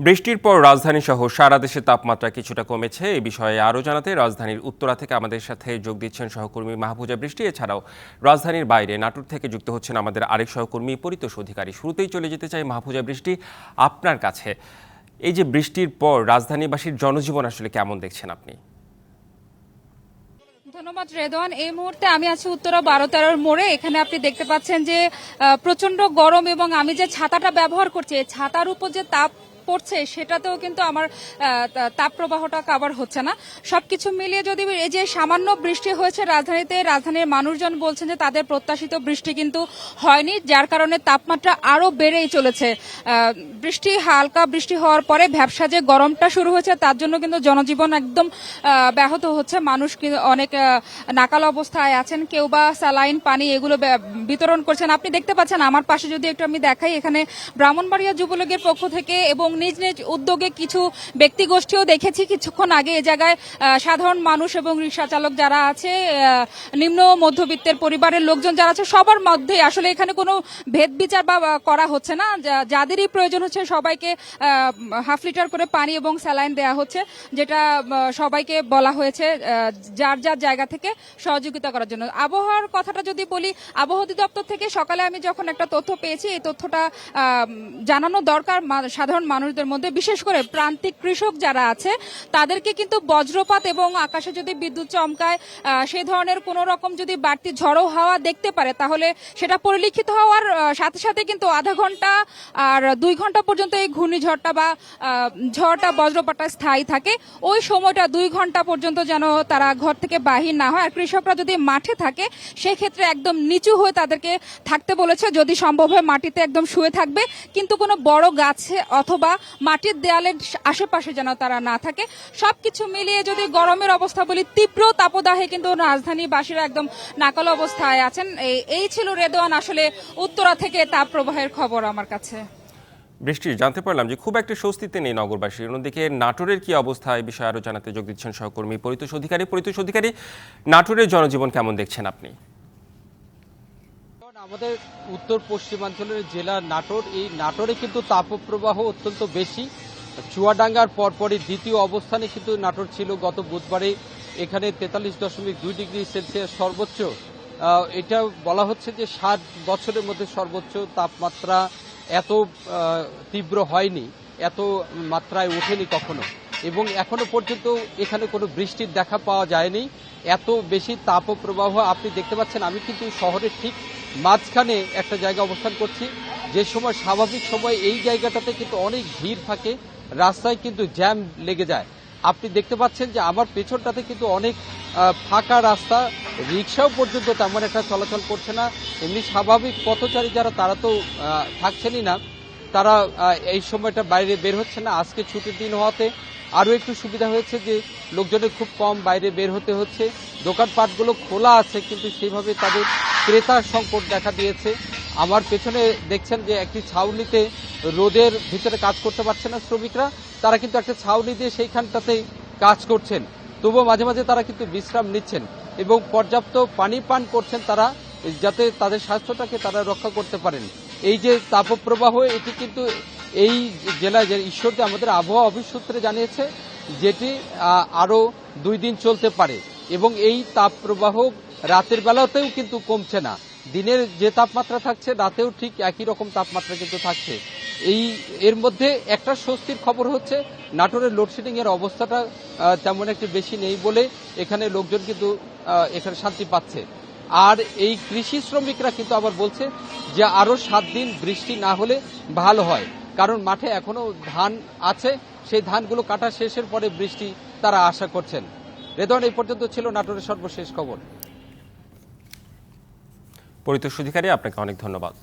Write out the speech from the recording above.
বৃষ্টির পর রাজধানী সহ সারা দেশে তাপমাত্রা কিছুটা কমেছে। এই বিষয়ে আরও জানাতে রাজধানীর উত্তরা থেকে আমাদের সাথে যোগ দিচ্ছেন সহকর্মী মাহফুজা বৃষ্টি। এছাড়াও রাজধানীর বাইরে নাটোর থেকে যুক্ত হচ্ছেন আমাদের আরেক সহকর্মী পরিতোষ অধিকারী। শুরুতেই চলে যেতে চাই মাহফুজা বৃষ্টি, আপনার কাছে। এই যে বৃষ্টির পর রাজধানীবাসীর জনজীবন আসলে কেমন দেখছেন আপনি? ধন্যবাদ রেদওয়ান। এই মুহূর্তে আমি আছি উত্তরা বারো তেরোর মোড়ে। এখানে আপনি দেখতে পাচ্ছেন যে প্রচণ্ড গরম এবং আমি যে ছাতাটা ব্যবহার করছি ছাতার উপর যে তাপ পড়ছে সেটাতেও কিন্তু আমার আহ, তা- তাপ প্রবাহটা কাভার হচ্ছে না। সবকিছু মিলিয়ে যদি এই যে সামান্য বৃষ্টি হয়েছে রাজধানীতে রাজধানীর মানুষজন বলছেন যে তাদের প্রত্যাশিত বৃষ্টি কিন্তু হয়নি যার কারণে তাপমাত্রা আরও বেড়েই চলেছে। বৃষ্টি হালকা বৃষ্টি হওয়ার পরে ব্যবসা যে গরমটা শুরু হয়েছে তার জন্য কিন্তু জনজীবন একদম ব্যাহত হচ্ছে। মানুষ অনেক নাকাল অবস্থায় আছেন কেউ বা স্যালাইন পানি এগুলো বিতরণ করছেন। আপনি দেখতে পাচ্ছেন আমার পাশে যদি একটু আমি দেখাই এখানে ব্রাহ্মণবাড়িয়া যুবলীগের পক্ষ থেকে এবং নিজ নিজ উদ্যোগে কিছু ব্যক্তি গোষ্ঠীও দেখেছি। কিছুক্ষণ আগে এ জায়গায় সাধারণ মানুষ এবং রিক্সা চালক যারা আছে নিম্ন মধ্যবিত্তের পরিবারের লোকজন যারা আছে, সবার মধ্যে আসলে এখানে কোনো ভেদ বিচার বা, করা হচ্ছে না। যাদেরই প্রয়োজন হচ্ছে সবাইকে হাফ লিটার করে পানি এবং স্যালাইন দেওয়া হচ্ছে, যেটা সবাইকে বলা হয়েছে যার যার জায়গা থেকে সহযোগিতা করার জন্য। আবহাওয়ার কথাটা যদি বলি, আবহাওয়া অধিদপ্তর থেকে সকালে আমি যখন একটা তথ্য পেয়েছি, এই তথ্যটা জানানো দরকার সাধারণ সাধারণ মানুষদের মধ্যে, বিশেষ করে প্রান্তিক কৃষক যারা আছে, তাদেরকে কিন্তু বজ্রপাত এবং আকাশে যদি বিদ্যুৎ চমকায় সেই ধরনের কোন রকম যদি বাড়তি ঝড়ো হাওয়া দেখতে পারে, তাহলে সেটা পরিলক্ষিত হওয়ার সাথে সাথে কিন্তু আধা ঘণ্টা আর দুই ঘণ্টা পর্যন্ত এই ঘূর্ণিঝড়টা বা ঝড়টা, বজ্রপাতটা স্থায়ী থাকে। ওই সময়টা দুই ঘণ্টা পর্যন্ত যেন তারা ঘর থেকে বাহির না হয়। আর কৃষকরা যদি মাঠে থাকে, সেক্ষেত্রে একদম নিচু হয়ে তাদেরকে থাকতে বলেছে। যদি সম্ভব হয় মাটিতে একদম শুয়ে থাকবে। কিন্তু কোনো বড় গাছে অথবা মাটির দেয়ালের আশেপাশে যেন তারা না থাকে। সবকিছু মিলিয়ে যদি গরমের অবস্থা বলি, তীব্র তাপদাহে কিন্তু রাজধানীবাসীরা একদম নাকাল অবস্থায় আছেন। এই- ছিল রেদোয়ান আসলে উত্তরা থেকে তাপ প্রবাহের খবর আমার কাছে। বৃষ্টি, জানতে পারলাম যে খুব একটা স্বস্তিতে নেই নগরবাসী। অন্যদিকে নাটোরের কি অবস্থা এই বিষয়ে আরও জানাতে যোগ দিচ্ছেন সহকর্মী পরিতোষ অধিকারী। পরিতোষ অধিকারী, নাটোরের জনজীবন কেমন দেখছেন আপনি? আমাদের উত্তর পশ্চিমাঞ্চলের জেলা নাটোর, এই নাটোরে কিন্তু তাপপ্রবাহ অত্যন্ত বেশি। চুয়াডাঙ্গার পরপরই দ্বিতীয় অবস্থানে কিন্তু নাটোর ছিল গত বুধবারে। এখানে তেতাল্লিশ দশমিক দুই ডিগ্রি সেলসিয়াস সর্বোচ্চ। এটা বলা হচ্ছে যে ষাট বছরের মধ্যে সর্বোচ্চ তাপমাত্রা এত তীব্র হয়নি, এত মাত্রায় ওঠেনি কখনো। এবং এখনও পর্যন্ত এখানে কোনো বৃষ্টির দেখা পাওয়া যায়নি। এত বেশি তাপপ্রবাহ আপনি দেখতে পাচ্ছেন, আমি কিন্তু শহরের ঠিক মাঝখানে একটা জায়গা অবস্থান করছি। যে সময় স্বাভাবিক সময় এই জায়গাটাতে কিন্তু অনেক ভিড় থাকে, রাস্তায় কিন্তু জ্যাম লেগে যায়। আপনি দেখতে পাচ্ছেন যে আমার পেছনটাতে কিন্তু অনেক ফাঁকা রাস্তা, রিক্সাও পর্যন্ত তেমন একটা চলাচল করছে না। এমনি স্বাভাবিক পথচারী যারা, তারা তো থাকছেনই না। তারা এই সময়টা বাইরে বের হচ্ছে না। আজকে ছুটির দিন হওয়াতে আরও একটু সুবিধা হয়েছে যে, লোকজনের খুব কম বাইরে বের হতে হচ্ছে। দোকানপাটগুলো খোলা আছে, কিন্তু সেইভাবে তাদের ক্রেতার সংকট দেখা দিয়েছে। আমার পেছনে দেখছেন যে একটি ছাউনিতে রোদের ভিতরে কাজ করতে পারছে না শ্রমিকরা। তারা কিন্তু একটা ছাউনি দিয়ে সেইখানটাতে কাজ করছেন। তবুও মাঝে মাঝে তারা কিন্তু বিশ্রাম নিচ্ছেন এবং পর্যাপ্ত পানি পান করছেন তারা যাতে তাদের স্বাস্থ্যটাকে তারা রক্ষা করতে পারেন। এই যে তাপপ্রবাহ, এটি কিন্তু এই জেলায় যে ঈশ্বরদী আমাদের আবহাওয়া অফিস সূত্রে জানিয়েছে, যেটি আরও দুই দিন চলতে পারে এবং এই তাপপ্রবাহ রাতের বেলাতেও কিন্তু কমছে না। দিনের যে তাপমাত্রা থাকছে, রাতেও ঠিক একই রকম তাপমাত্রা কিন্তু থাকছে। এই, এর মধ্যে একটা স্বস্তির খবর হচ্ছে, নাটোরের লোডশেডিং এর অবস্থাটা তেমন একটি বেশি নেই বলে এখানে লোকজন কিন্তু এখানে শান্তি পাচ্ছে। আর এই কৃষি শ্রমিকরা কিন্তু আবার বলছে যে আরও সাত দিন বৃষ্টি না হলে ভালো হয়। কারণ মাঠে এখনও ধান আছে, সেই ধানগুলো কাটা শেষের পরে বৃষ্টি তারা আশা করছেন। রেদন এই পর্যন্ত ছিল নাটোরের সর্বশেষ খবর। পরিতোষ অধিকারী আপনাকে অনেক ধন্যবাদ।